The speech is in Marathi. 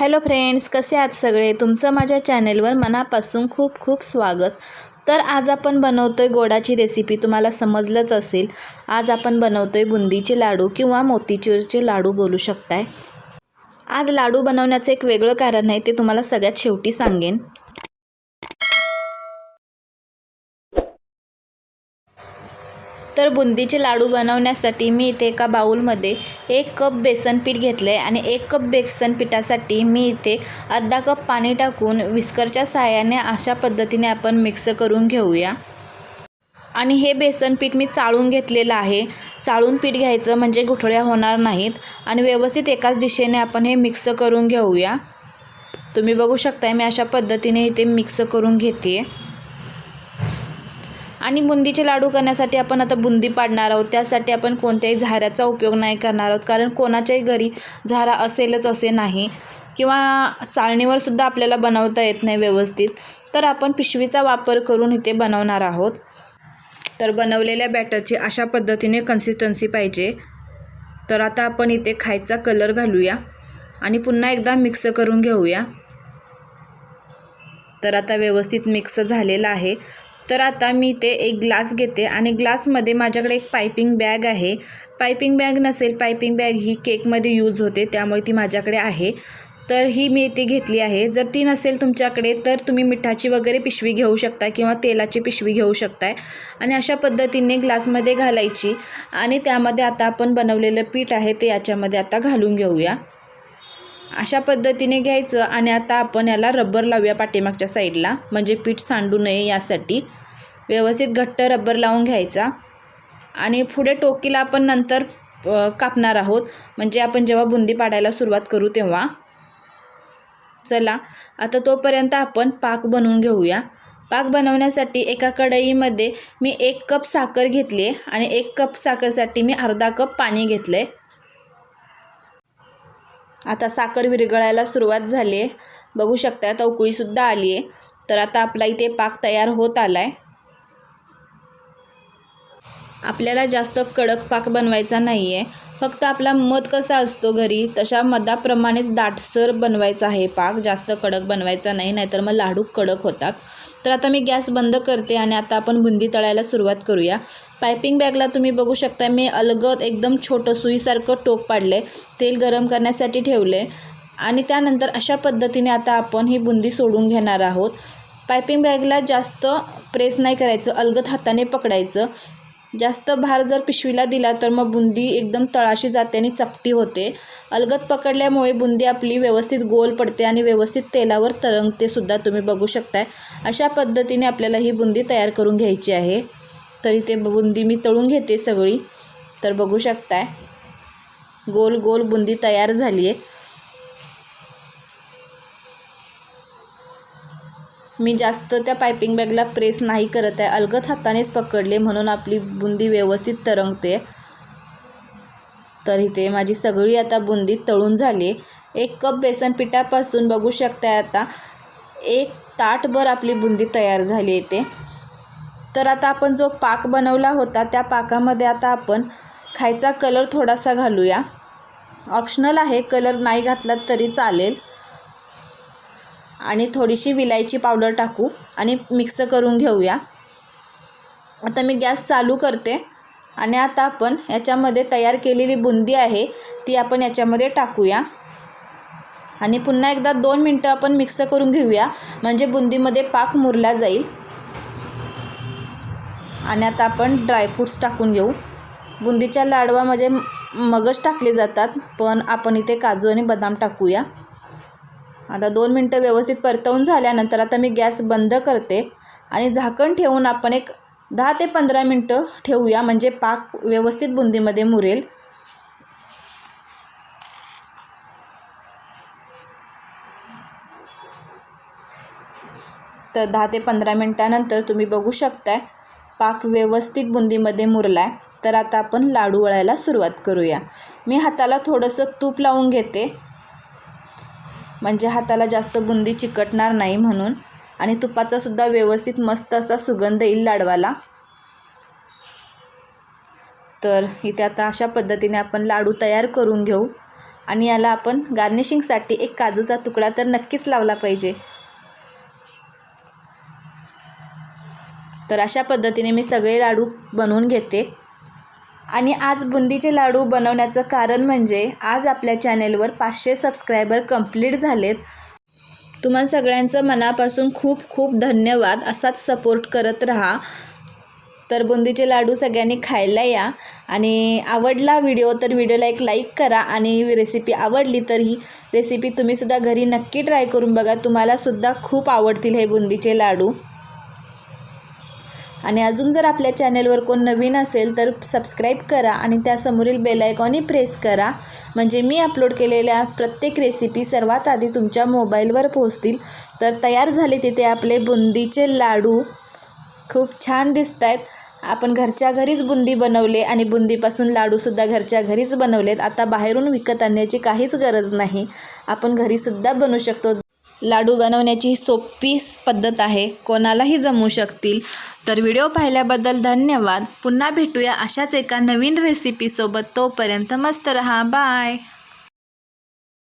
हॅलो फ्रेंड्स कसे आहात सगळे? तुमचं माझ्या चॅनेलवर मनापासून खूप खूप स्वागत. तर आज आपण बनवतो आहे गोडाची रेसिपी तुम्हाला समजलंच असेल. आज आपण बनवतो आहे बुंदीचे लाडू किंवा मोतीचूरचे लाडू बोलू शकताय. आज लाडू बनवण्याचं एक वेगळं कारण आहे ते तुम्हाला सगळ्यात शेवटी सांगेन. तर बुंदीचे लाडू बनवण्यासाठी मी इथे एका बाऊलमध्ये एक कप बेसन पीठ घेतलं आहे आणि एक कप बेसन पिठासाठी मी इथे अर्धा कप पाणी टाकून विस्करच्या सहाय्याने अशा पद्धतीने आपण मिक्स करून घेऊया. आणि हे बेसन पीठ मी चाळून घेतलेलं आहे. चाळून पीठ घ्यायचं म्हणजे गुठळ्या होणार नाहीत आणि व्यवस्थित एकाच दिशेने आपण हे मिक्स करून घेऊया. तुम्ही बघू शकताय मी अशा पद्धतीने इथे मिक्स करून घेते आणि बुंदीचे लाडू करण्यासाठी आपण आता बुंदी पाडणार आहोत. त्यासाठी आपण कोणत्याही झाऱ्याचा उपयोग नाही करणार आहोत. कारण कोणाच्याही घरी झारा असेलच असे नाही. किंवा चाळणीवर सुद्धा आपल्याला बनवता येत नाही व्यवस्थित. तर आपण पिशवीचा वापर करून इथे बनवणार आहोत. तर बनवलेल्या बॅटरची अशा पद्धतीने कन्सिस्टन्सी पाहिजे. तर आता आपण इथे खायचा कलर घालूया. आणि पुन्हा एकदा मिक्स करून घेऊया. तर आता व्यवस्थित मिक्स झालेला आहे. तर आता मी ते एक ग्लास घेते आणि ग्लासमध्ये माझ्याकडे एक पायपिंग बॅग आहे. पायपिंग बॅग नसेल पायपिंग बॅग ही केकमध्ये यूज होते त्यामुळे ती माझ्याकडे आहे. तर ही मी ती घेतली आहे. जर ती नसेल तुमच्याकडे तर तुम्ही मिठाची वगैरे पिशवी घेऊ शकता किंवा तेलाची पिशवी घेऊ शकताय. आणि अशा पद्धतीने ग्लासमध्ये घालायची. आणि त्यामध्ये आता आपण बनवलेलं पीठ आहे ते याच्यामध्ये आता घालून घेऊया. अशा पद्धतीने घ्यायचं आणि आता आपण याला रबर लावूया पाठीमागच्या साईडला. म्हणजे पीठ सांडू नये यासाठी. व्यवस्थित घट्ट रबर लावून घ्यायचा. आणि पुढे टोकीला आपण नंतर कापणार आहोत. म्हणजे आपण जेव्हा बुंदी पाडायला सुरुवात करू तेव्हा. चला आता तोपर्यंत आपण पाक बनवून घेऊया. पाक बनवण्यासाठी एका कढईमध्ये मी एक कप साखर घेतली आहे आणि एक कप साखरसाठी मी अर्धा कप पाणी घेतलं आहे आता साखर विरघळायला सुरुवात झाली आहे. बघू शकता तवकुळीसुद्धा आली आहे. तर आता आपला इथे पाक तयार होत आला आहे आपल्याला जास्त कडक पाक बनवायचा नाही आहे फक्त आपला मध कसा असतो घरी तशा मधाप्रमाणेच दाटसर बनवायचा आहे पाक. जास्त कडक बनवायचा नाही नाहीतर मग लाडू कडक होतात. तर आता मी गॅस बंद करते आणि आता आपण बुंदी तळायला सुरुवात करूया. पायपिंग बॅगला तुम्ही बघू शकता मी अलगद एकदम छोटं सुईसारखं टोक पाडलं आहे तेल गरम करण्यासाठी ठेवले. आणि त्यानंतर अशा पद्धतीने आता आपण ही बुंदी सोडून घेणार आहोत. पायपिंग बॅगला जास्त प्रेस नाही करायचं अलगद हाताने पकडायचं. जास्त भार जर पिशवीला दिला तर मग बुंदी एकदम तळाशी जाते आणि चपटी होते. अलगद पकडल्यामुळे बुंदी आपली व्यवस्थित गोल पडते आणि व्यवस्थित तेलावर तरंगते सुद्धा तुम्ही बघू शकताय. अशा पद्धतीने आपल्याला ही बुंदी तयार करून घ्यायची आहे. तरी ते बुंदी मी तळून घेते सगळी. तर बघू शकताय. गोल गोल बुंदी तयार झाली आहे मी जास्त त्या पायपिंग बॅगला प्रेस नाही करत आहे. अलगद हातानेच पकडले म्हणून आपली बुंदी व्यवस्थित तरंगते. तर इथे माझी सगळी आता बुंदी तळून झाली. एक कप बेसन पिठापासून बघू शकताय आता. एक ताटभर आपली बुंदी तयार झाली येते तर आता आपण जो पाक बनवला होता त्या पाकामध्ये आता आपण खायचा कलर थोडासा घालूया. ऑप्शनल आहे कलर नाही घातला तरी चालेल. आणि थोडीशी विलायची पावडर टाकू आणि मिक्स करून घेऊया. आता मी गॅस चालू करते आणि आता आपण याच्यामध्ये तयार केलेली बुंदी आहे ती आपण याच्यामध्ये टाकूया. आणि पुन्हा एकदा दोन मिनटं आपण मिक्स करून घेऊया म्हणजे बुंदीमध्ये पाक मुरला जाईल. आणि आता आपण ड्रायफ्रूट्स टाकून घेऊ. बुंदीच्या लाडवामध्ये म्हणजे मगज टाकले जातात पण आपण इथे काजू आणि बदाम टाकूया. आता दोन मिनटं व्यवस्थित परतवून झाल्यानंतर आता मी गॅस बंद करते आणि झाकण ठेवून आपण एक दहा ते पंधरा मिनटं ठेवूया म्हणजे पाक व्यवस्थित बुंदीमध्ये मुरेल. तर दहा ते पंधरा मिनटानंतर तुम्ही बघू शकताय पाक व्यवस्थित बुंदीमध्ये मुरला आहे तर आता आपण लाडू वळायला सुरुवात करूया. मी हाताला थोडंसं तूप लावून घेते. म्हणजे हाताला जास्त बुंदी चिकटणार नाही म्हणून. आणि तुपाचासुद्धा व्यवस्थित मस्त असा सुगंध येईल लाडवाला. तर इथे आता अशा पद्धतीने आपण लाडू तयार करून घेऊ. आणि याला आपण गार्निशिंगसाठी एक काजूचा तुकडा तर नक्कीच लावला पाहिजे. तर अशा पद्धतीने मी सगळे लाडू बनवून घेते. आणि आज बुंदीचे लाडू बनवण्याचं कारण म्हणजे आज आपल्या चॅनेलवर पाचशे सबस्क्रायबर कंप्लीट झालेत. तुम्हा सगळ्यांचं मनापासून खूप खूप धन्यवाद. असाच सपोर्ट करत राहा. तर बुंदीचे लाडू सगळ्यांनी खायला या. आणि आवडला व्हिडिओ तर व्हिडिओला एक लाईक करा आणि रेसिपी आवडली तर ही रेसिपी तुम्हीसुद्धा घरी नक्की ट्राय करून बघा. तुम्हालासुद्धा खूप आवडतील हे बुंदीचे लाडू. आणि अजून जर आपल्या चॅनेलवर कोण नवीन असेल तर सबस्क्राईब करा आणि त्यासमोरील बेलायकॉनही प्रेस करा. म्हणजे मी अपलोड केलेल्या प्रत्येक रेसिपी सर्वात आधी तुमच्या मोबाईलवर पोहोचतील. तर तयार झाले तिथे आपले बुंदीचे लाडू. खूप छान दिसत आहेत आपण घरच्या घरीच बुंदी बनवले आणि बुंदीपासून लाडूसुद्धा घरच्या घरीच बनवलेत. आता बाहेरून विकत आणण्याची काहीच गरज नाही. आपण घरीसुद्धा बनवू शकतो. लाडू बनवण्याची सोपी पद्धत आहे. कोणालाही जमू शकतील. तर व्हिडिओ पाहिल्याबद्दल धन्यवाद. पुन्हा भेटूया अशाच एका नवीन रेसिपीसोबत तोपर्यंत मस्त रहा. बाय